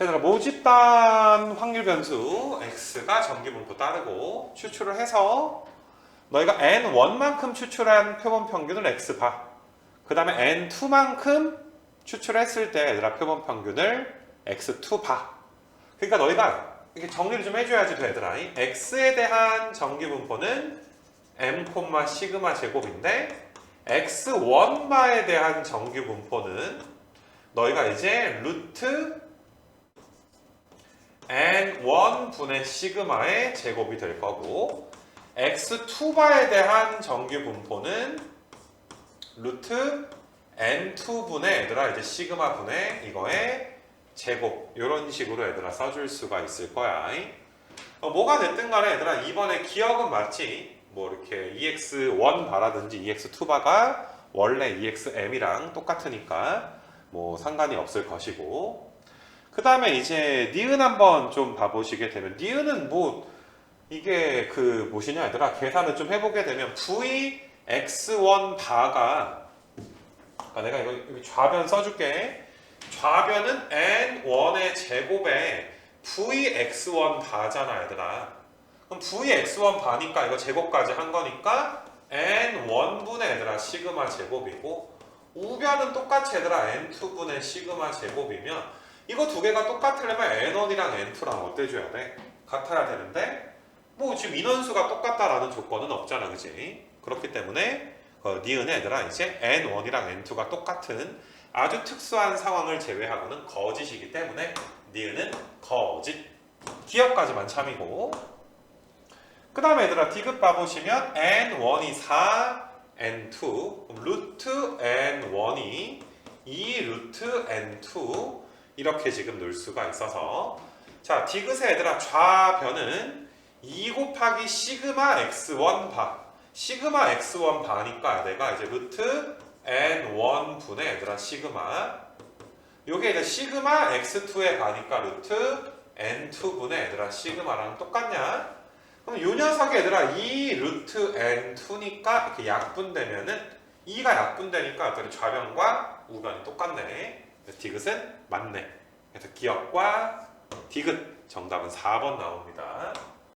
얘들아 모집단 확률 변수 x가 정기분포 따르고 추출을 해서 너희가 n1만큼 추출한 표본 평균을 x 봐. 그 다음에 n2만큼 추출했을 때 얘들아 표본 평균을 x2 봐. 그러니까 너희가 이렇게 정리를 좀 해줘야지. 이 x에 대한 정기분포는 m, 시그마 제곱인데 x1바에 대한 정기분포는 너희가 이제 루트 n1분의 시그마의 제곱이 될 거고 x2바에 대한 정규 분포는 루트 n2분의 얘들아 이제 시그마 분의 이거의 제곱 이런 식으로 얘들아 써줄 수가 있을 거야. 어, 뭐가 됐든 간에 얘들아 이번에 기억은 맞지? 뭐 이렇게 EX1 바라든지 EX2 바가 원래 EXM이랑 똑같으니까 뭐 상관이 없을 것이고 그 다음에 이제 니은 한번 좀 봐보시게 되면 니은은 뭐 이게 그 무엇이냐 얘들아? 계산을 좀 해보게 되면 V X1 바가 아, 내가 이거 좌변 써줄게. 좌변은 N1의 제곱에 VX1 바잖아 얘들아. 그럼 VX1 바니까 이거 제곱까지 한 거니까 N1분의 얘들아 시그마 제곱이고 우변은 똑같이 얘들아 N2분의 시그마 제곱이면 이거 두 개가 똑같으려면 N1이랑 N2랑 어때줘야 돼? 같아야 되는데 뭐 지금 인원수가 똑같다라는 조건은 없잖아 그지? 그렇기 때문에 어, 니은의 얘들아 이제 N1이랑 N2가 똑같은 아주 특수한 상황을 제외하고는 거짓이기 때문에 니은은 거짓 기억까지만 참이고 그 다음에 얘들아 디귿 봐보시면 N1이 4 N2 그럼 루트 N1이 2 루트 N2 이렇게 지금 놓을 수가 있어서 자 디귿의 얘들아 좌변은 2 곱하기 시그마 x1 바 시그마 x1 바니까 내가 이제 루트 n1 분의 얘들아 시그마 요게 이제 시그마 x2의 바니까 루트 n2 분의 얘들아 시그마랑 똑같냐? 그럼 요 녀석이 얘들아 2 루트 n2니까 이렇게 약분되면은 2가 약분되니까 좌변과 우변이 똑같네. 그래서 디귿은 맞네. 그래서 기억과 디귿 정답은 4번 나옵니다.